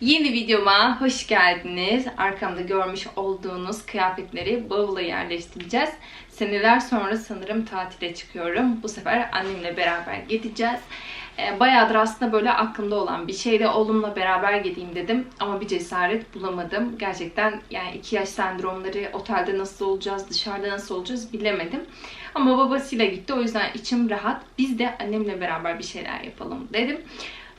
Yeni videoma hoş geldiniz. Arkamda görmüş olduğunuz kıyafetleri bavula yerleştireceğiz. Seneler sonra sanırım tatile çıkıyorum. Bu sefer annemle beraber gideceğiz. Ee, Bayağıdır aslında böyle aklımda olan bir şeyle oğlumla beraber gideyim dedim. Ama bir cesaret bulamadım. Gerçekten yani iki yaş sendromları otelde nasıl olacağız, dışarıda nasıl olacağız bilemedim. Ama babasıyla gitti o yüzden içim rahat. Biz de annemle beraber bir şeyler yapalım dedim.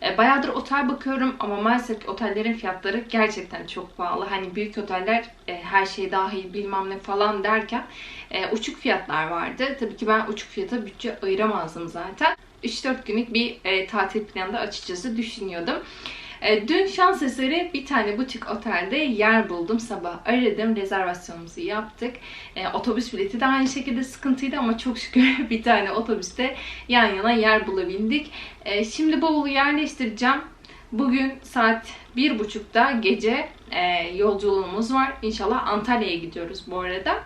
E, Bayağıdır otel bakıyorum ama maalesef otellerin fiyatları gerçekten çok pahalı. Hani büyük oteller e, her şey dahil bilmem ne falan derken e, uçuk fiyatlar vardı. Tabii ki ben uçuk fiyata bütçe ayıramazdım zaten. 3-4 günlük bir e, tatil planında açıkçası düşünüyordum. E, dün şans eseri bir tane butik otelde yer buldum. Sabah aradım, rezervasyonumuzu yaptık. E, otobüs bileti de aynı şekilde sıkıntıydı ama çok şükür bir tane otobüste yan yana yer bulabildik. E, şimdi bavulu yerleştireceğim. Bugün saat bir buçukta gece e, yolculuğumuz var. İnşallah Antalya'ya gidiyoruz bu arada.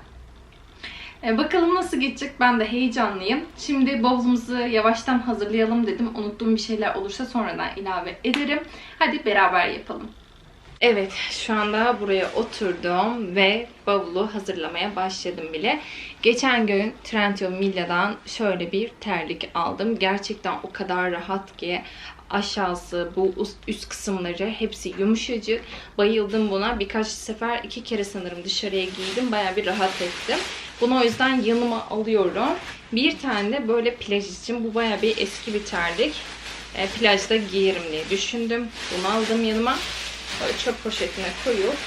E, bakalım nasıl geçecek ben de heyecanlıyım. Şimdi bavulumuzu yavaştan hazırlayalım dedim. Unuttuğum bir şeyler olursa sonradan ilave ederim. Hadi beraber yapalım. Evet, şu anda buraya oturdum ve bavulu hazırlamaya başladım bile. Geçen gün Trendyol Milya'dan şöyle bir terlik aldım. Gerçekten o kadar rahat ki aşağısı, bu üst kısımları hepsi yumuşacık. Bayıldım buna. Birkaç sefer, iki kere sanırım dışarıya giydim. Baya bir rahat ettim. Bunu o yüzden yanıma alıyorum. Bir tane de böyle plaj için. Bu baya bir eski bir terlik. E, plajda giyerim diye düşündüm. Bunu aldım yanıma. Böyle çöp poşetine koyup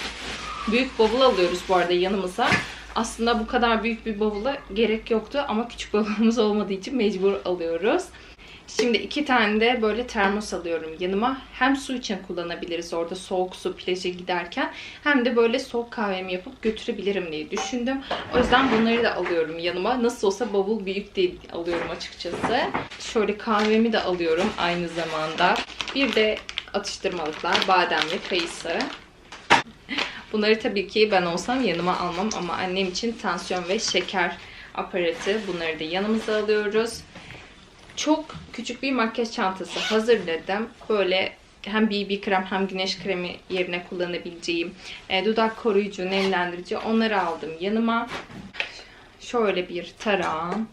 büyük bavul alıyoruz bu arada yanımıza. Aslında bu kadar büyük bir bavula gerek yoktu ama küçük bavulumuz olmadığı için mecbur alıyoruz. Şimdi iki tane de böyle termos alıyorum yanıma. Hem su için kullanabiliriz orada soğuk su plaja giderken. Hem de böyle soğuk kahvemi yapıp götürebilirim diye düşündüm. O yüzden bunları da alıyorum yanıma. Nasıl olsa bavul büyük değil alıyorum açıkçası. Şöyle kahvemi de alıyorum aynı zamanda. Bir de atıştırmalıklar badem ve kayısı. Bunları tabii ki ben olsam yanıma almam ama annem için tansiyon ve şeker aparatı bunları da yanımıza alıyoruz. Çok küçük bir makyaj çantası hazırladım. Böyle hem BB krem hem güneş kremi yerine kullanabileceğim e, dudak koruyucu, nemlendirici onları aldım yanıma. Şöyle bir tarağım.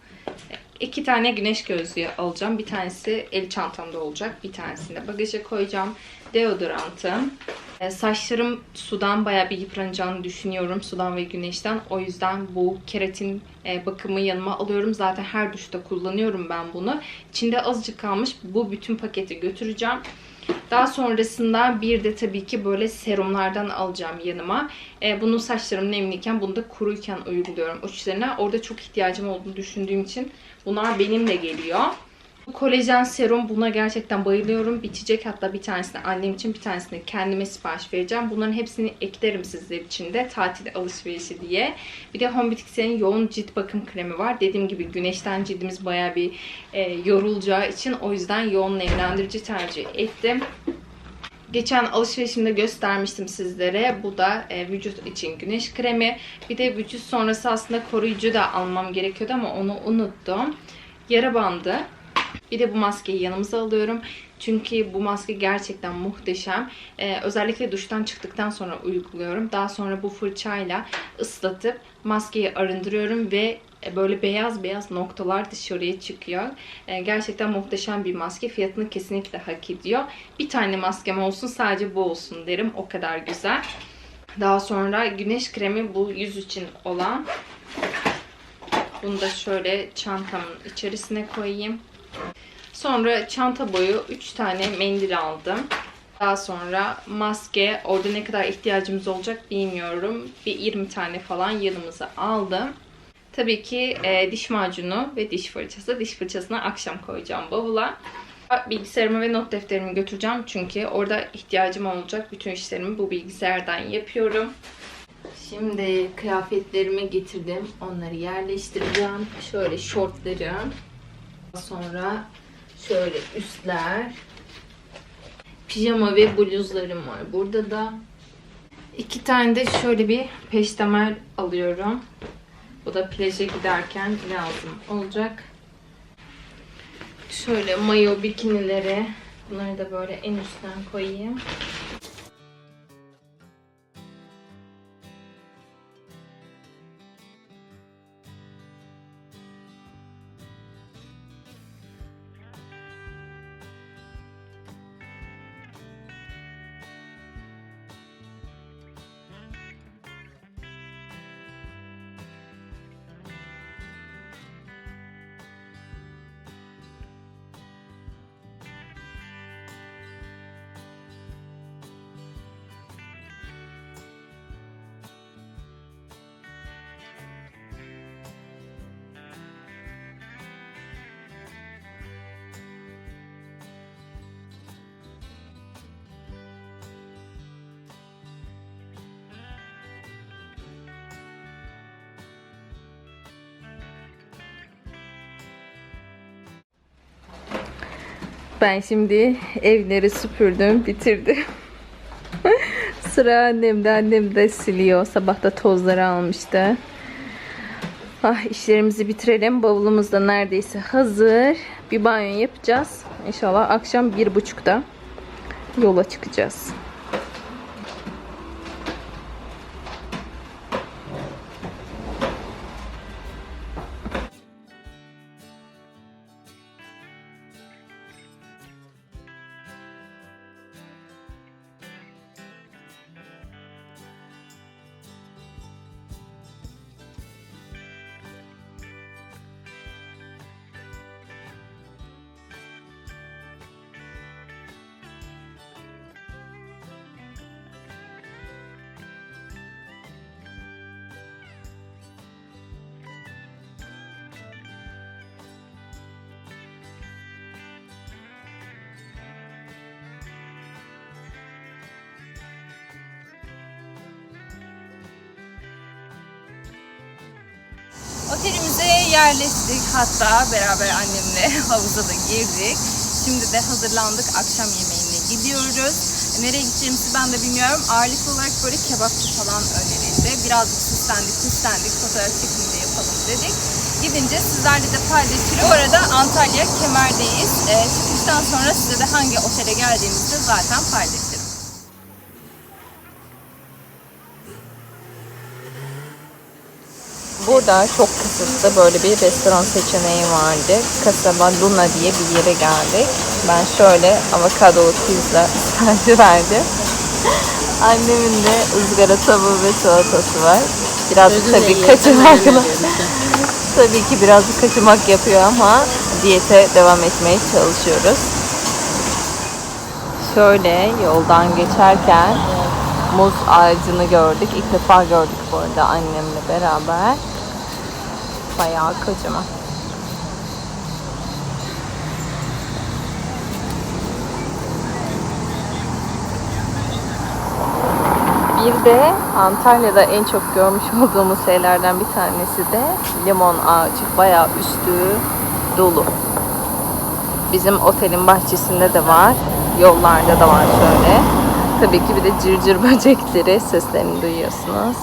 İki tane güneş gözlüğü alacağım. Bir tanesi el çantamda olacak. Bir tanesini de bagaja koyacağım. Deodorantım. E, saçlarım sudan bayağı bir yıpranacağını düşünüyorum. Sudan ve güneşten. O yüzden bu keratin e, bakımı yanıma alıyorum. Zaten her duşta kullanıyorum ben bunu. İçinde azıcık kalmış. Bu bütün paketi götüreceğim. Daha sonrasında bir de tabii ki böyle serumlardan alacağım yanıma. E, bunu saçlarım nemliyken, bunu da kuruyken uyguluyorum uçlarına. Orada çok ihtiyacım olduğunu düşündüğüm için bunlar benimle geliyor. Kolajen serum buna gerçekten bayılıyorum. Bitecek hatta bir tanesini annem için bir tanesini kendime sipariş vereceğim. Bunların hepsini eklerim sizler için de tatil alışverişi diye. Bir de Home Boutique'in yoğun cilt bakım kremi var. Dediğim gibi güneşten cildimiz baya bir e, yorulacağı için o yüzden yoğun nemlendirici tercih ettim. Geçen alışverişimde göstermiştim sizlere. Bu da e, vücut için güneş kremi. Bir de vücut sonrası aslında koruyucu da almam gerekiyordu ama onu unuttum. Yara bandı. Bir de bu maskeyi yanımıza alıyorum. Çünkü bu maske gerçekten muhteşem. Ee, özellikle duştan çıktıktan sonra uyguluyorum. Daha sonra bu fırçayla ıslatıp maskeyi arındırıyorum ve böyle beyaz beyaz noktalar dışarıya çıkıyor. Ee, gerçekten muhteşem bir maske. Fiyatını kesinlikle hak ediyor. Bir tane maskem olsun sadece bu olsun derim. O kadar güzel. Daha sonra güneş kremi bu yüz için olan. Bunu da şöyle çantamın içerisine koyayım. Sonra çanta boyu 3 tane mendil aldım. Daha sonra maske, orada ne kadar ihtiyacımız olacak bilmiyorum. Bir 20 tane falan yanımıza aldım. Tabii ki e, diş macunu ve diş fırçası. Diş fırçasını akşam koyacağım bavula. Bilgisayarımı ve not defterimi götüreceğim çünkü orada ihtiyacım olacak. Bütün işlerimi bu bilgisayardan yapıyorum. Şimdi kıyafetlerimi getirdim. Onları yerleştireceğim. Şöyle şortlarım. Sonra şöyle üstler. Pijama ve bluzlarım var. Burada da iki tane de şöyle bir peştemal alıyorum. Bu da plaja giderken lazım olacak. Şöyle mayo bikinileri. Bunları da böyle en üstten koyayım. Ben şimdi evleri süpürdüm, bitirdim. Sıra annemde, annem de siliyor. Sabah da tozları almıştı. Ah işlerimizi bitirelim. Bavulumuz da neredeyse hazır. Bir banyo yapacağız. İnşallah akşam bir buçukta yola çıkacağız. Otelimize yerleştik. Hatta beraber annemle havuza da girdik. Şimdi de hazırlandık. Akşam yemeğine gidiyoruz. Nereye gideceğimizi ben de bilmiyorum. Ağırlıklı olarak böyle kebapçı falan önerildi. Birazcık süslendik, süslendik. Fotoğraf çekimde yapalım dedik. Gidince sizlerle de paylaşırım. Bu arada Antalya Kemer'deyiz. Ee, çıkıştan sonra size de hangi otele geldiğimizi de zaten paylaşırım. Burada çok kısıtlı böyle bir restoran seçeneği vardı. Kasaba Luna diye bir yere geldik. Ben şöyle avokadolu pizza siparişi verdim. Annemin de ızgara tavuğu ve salatası var. Birazcık tabii kaçamakla. tabii ki birazcık kaçamak yapıyor ama diyete devam etmeye çalışıyoruz. Şöyle yoldan geçerken muz ağacını gördük. İlk defa gördük bu arada annemle beraber. Bayağı kocaman. Bir de Antalya'da en çok görmüş olduğumuz şeylerden bir tanesi de limon ağacı. Bayağı üstü dolu. Bizim otelin bahçesinde de var. Yollarda da var şöyle. Tabii ki bir de cırcır böcekleri seslerini duyuyorsunuz.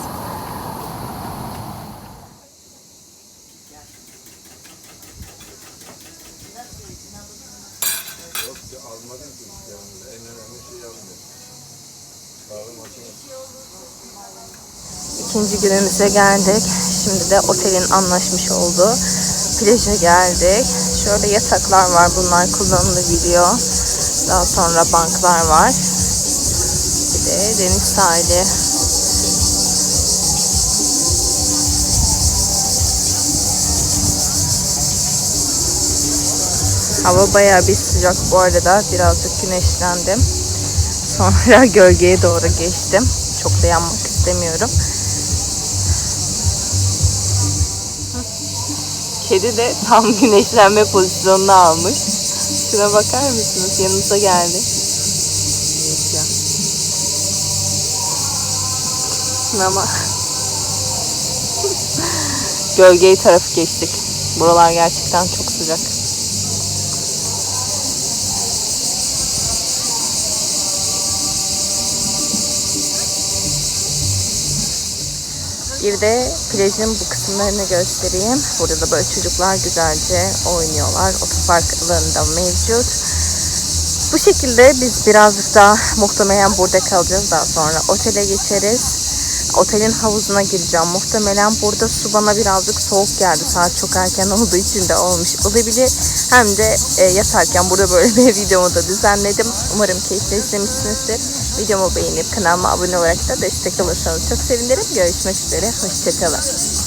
İkinci günümüze geldik. Şimdi de otelin anlaşmış olduğu plaja geldik. Şöyle yataklar var. Bunlar kullanılabiliyor. Daha sonra banklar var. Bir de deniz sahili. Hava bayağı bir sıcak bu arada. Birazcık güneşlendim. Sonra gölgeye doğru geçtim. Çok da yanmak istemiyorum. Kedi de tam güneşlenme pozisyonunu almış. Şuna bakar mısınız? Yanımıza geldi. Ama gölgeyi tarafı geçtik. Buralar gerçekten çok sıcak. Bir de plajın bu kısımlarını göstereyim. Burada da böyle çocuklar güzelce oynuyorlar. Otopark alanında mevcut. Bu şekilde biz birazcık daha muhtemelen burada kalacağız. Daha sonra otele geçeriz. Otelin havuzuna gireceğim. Muhtemelen burada su bana birazcık soğuk geldi. Saat çok erken olduğu için de olmuş olabilir. Hem de e, yatarken burada böyle bir videomu da düzenledim. Umarım keyifle izlemişsinizdir. Videomu beğenip kanalıma abone olarak da destek olursanız çok sevinirim. Görüşmek üzere. Hoşçakalın.